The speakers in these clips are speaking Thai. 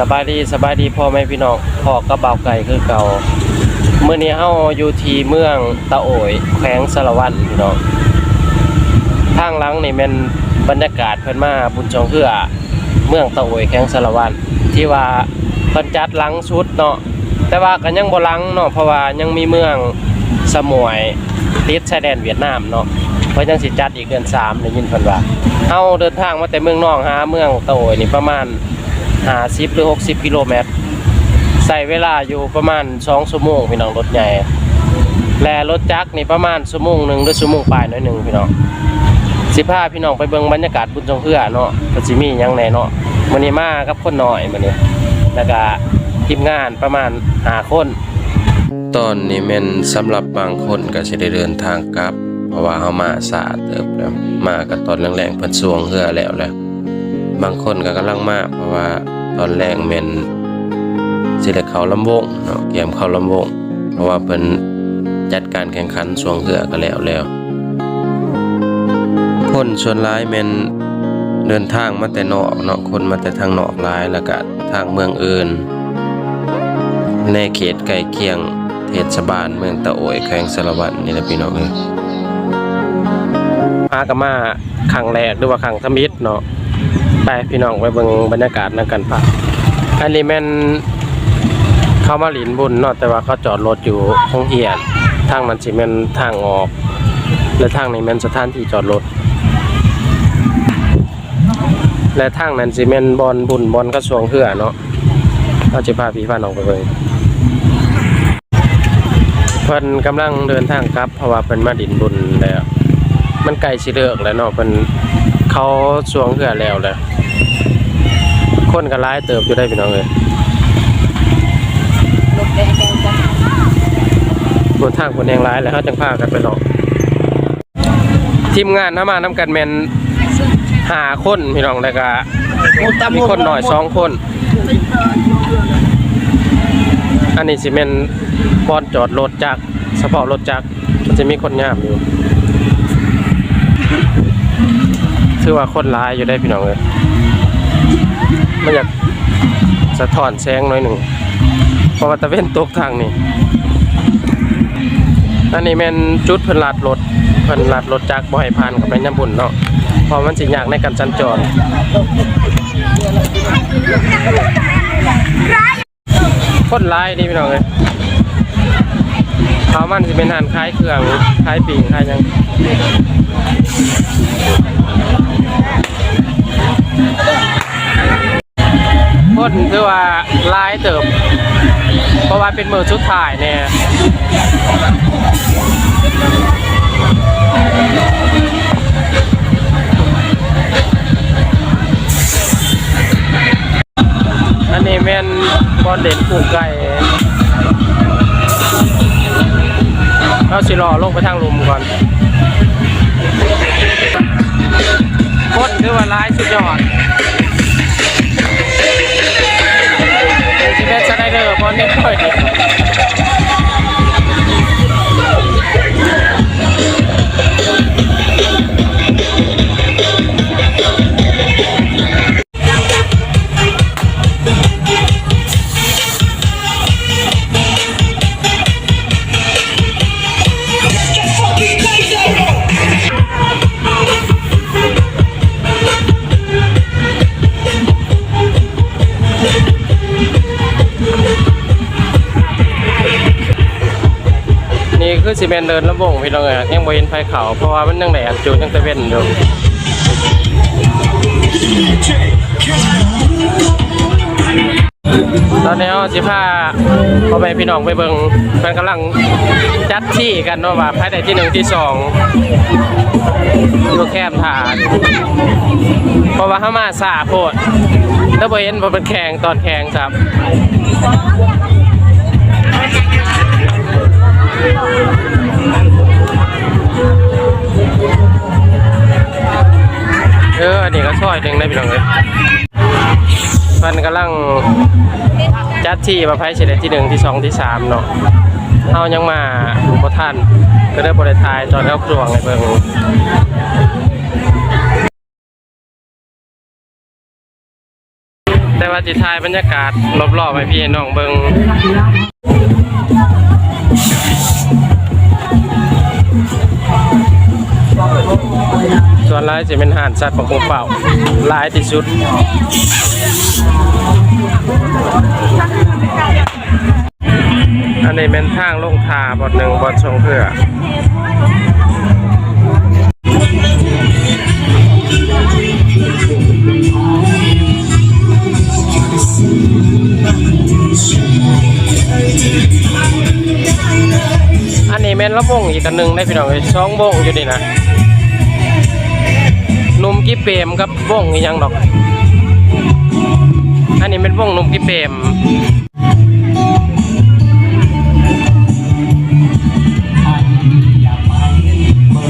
สบายดีสบายดีพ่อแม่พี่น้องพ่อกระเบาไก่คือเก่าเมื่อนี้เฮาอยู่ที่เมืองตะโอยแขวงสารวันพี่น้องทางหลังนี่แม่นบรรยากาศเพิ่นมาบุญจองเฮือเมืองตะโอยแขวงสารวันที่ว่าเพิ่นจัดหลังชุดเนาะแต่ว่าก็ยังบ่หลังเนาะเพราะว่ายังมีเมืองสมวยติดชายแดนเวียดนามเนาะเพิ่นยังสิจัดอีกเดือน3ได้ยินเพิ่นว่าเฮาเดินทางมาแต่เมืองนอกหาเมืองตะโอยนี่ประมาณ 50หรือ60กิโลเมตรใส่เวลาอยู่ประมาณ2ชั่วโมงพี่น้องรถใหญ่ และรถจักรนี่ประมาณชั่วโมงหนึ่งหรือชั่วโมงปลายหน่อยหนึ่งพี่น้องสิพาพี่น้องไปเบิ่งบรรยากาศบุญจงเพื่อเนาะก็สิมียังแหน่เนาะมื้อนี้มากับคนน้อยมื้อนี้แล้วก็ทีมงานประมาณ5คน ตอนนี้แม่นสำหรับบางคนก็สิได้เดินทางกลับ เพราะว่าเฮามาสายเติบแล้วมาก็ตอนแรงๆเพิ่นสวงเฮือแล้วแหละ บางคนก็กำลังมากเพราะว่าตอนแรกแม่นสิได้เขาลำวงเนาะเกมเขาลำวง เพราะว่าเพิ่นจัดการแข่งขันสวงเหือก็แล้วแล้ว คนส่วนหลายแมนเดินทางมาแต่นอกเนาะคนมาแต่ทางนอกหลายแล้วก็ทางเมืองอื่น ในเขตใกล้เคียงเทศบาลเมืองตะโอยแขวงสารวัตรนี่แหละพี่น้องเอ้ยพากันมาครั้งแรกหรือว่าครั้งทมิตรเนาะ ไปพี่น้องไปเบิ่งบรรยากาศนั่นกันพะอันนี้แม่นเข้ามาหลินบุญเนาะแต่ว่าเขาจอดรถอยู่ห้องเหียนทางมันสิแม่นทางออก และทางนี้แม่นสถานที่จอดรถและทางนั้นสิแม่นบอลบุญบอลกระทรวงเพื่อเนาะเราจะพาพี่พาน้องไปเบิ่งเพิ่นกำลังเดินทางกลับ เพราะว่าเพิ่นมาดินบุญแล้วมันใกล้สิเลิกแล้วเนาะเพิ่นเขาสวงเพื่อแล้วแหละ คนก็ร้ายเติบอยู่ได้พี่น้องเอ้ยบนทางคนแดงร้ายแล้วเขาจังพากันไปหลอกทีมงานน้ามาน้ำกันแมนหาคนพี่น้องแล้วก็มีคนหน่อยสองคน อันนี้สิเมนบอนจอดรถจักเฉพาะรถจักมันจะมีคนยามอยู่ถือว่าคนร้ายอยู่ได้พี่น้องเลย มันอยากสะท้อนแสงหน่อยหนึ่งเพราะว่าตะเว้นตกทางนี่อันนี้แมนจุดเพิ่นลัดรถเพิ่นลัดรถจักบ่ให้ผ่านกับแม่น้ำบุญเนาะเพราะมันสิยากในการสัญจรคนร้ายนี่พี่น้องเอ้ยเขามันสิเป็นอาหารคล้ายเครื่องคล้ายปิ่งคล้ายยัง คนคือว่าร้ายเติบเพราะว่าเป็นมือชุดถ่ายเนี่ยอันนี้แม่นบอลเด่นปลูกไก่เอาสิรอลงไปทางลุมก่อนโคตรคือว่าร้ายสุดยอด คือสิเมนเดินลำวงพี่น้องเอ้ยยังบ่เห็นไฟเขาเพราะว่ามันยังแดดจูดยังตะเวนอยู่ตอนนี้เอาสิพาพ่อแม่พี่น้องไปเบิ่งเพิ่นกำลังจัดที่กันเนาะว่าภายในที่หนึ่งที่สองอยู่แคมฐานเพราะว่าเฮามาสาโพดแล้วบ่เห็นว่าเป็นแข่งตอนแข่งครับ ได้พี่น้องเลยมันกำลังจัดที่มาไพ่เฉลยที่หนึ่งที่สองที่สามเนาะเอายังมาพอท่านก็ได้บริทายตอนเข้าครวงในเบิงแต่ว่าจิทายบรรยากาศรอบๆให้พี่น้องเบิง ส่วนร้ายจะเป็นห่านสัตว์ของผมเปล่าลายที่สุดอันนี้เป็นทางลงทาบอหนึ่งบอชงเพื่ออันนี้แม่นละวงอีกอันหนึ่งได้พี่น้องเอ้ยสองวงอยู่นี่นะ กี่เปรมกับวงอีหยังดอก อันนี้เป็นวงนมกี่เปรม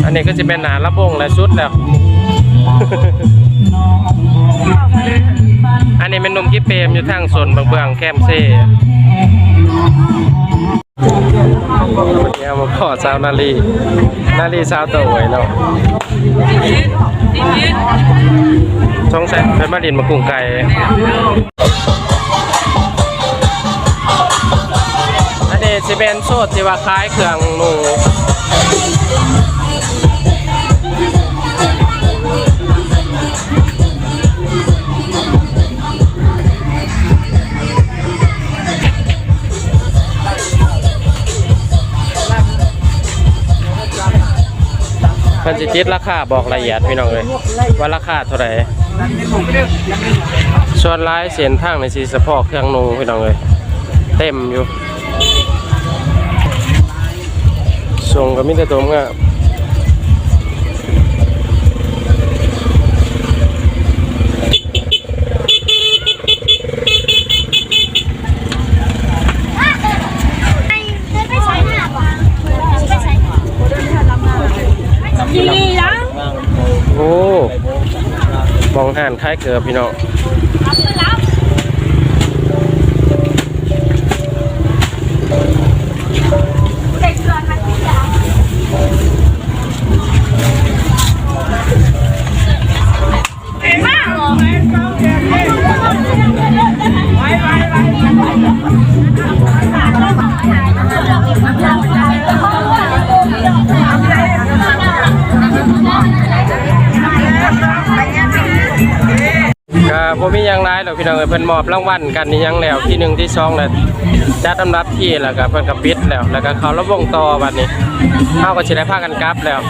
อันนี้ก็จะเป็นหนาละวงและสุดแล้ว อันนี้เป็นนมกี่เปรมอยู่ทางส่วนบางเบืองแคมเซ่ วันนี้เอามาพ่อสาวนาลีนาลีสาวตัวยเนาะสงสัยเป็นมาดินมากุ้งไก่อันนี้จะเป็นโซดที่ว่าคล้ายเครื่องหนู พิ่นสิติดราคาบอกละเอียดพี่น้องเลยว่าราคาเท่าไหร่ส่วนลายเส้นทางในสีสะพอกเครื่องนูพี่น้องเลยเต็มอยู่ส่งก็มีแต่ตัวงามานคล้ายเกือบพี่น้อง ก็บ่มียังไลายดอกพี่น้องเอ้ยเพิ่นมอบรางวัลกันนี่ยังแล้วที่หนึ่งที่สองแล้วจัดอันดับที่แล้วก็เพิ่นก็ปิดแล้วแล้วก็เขาระวงต่อบัดนี้เฮาก็สิได้พากันกลับแล้ว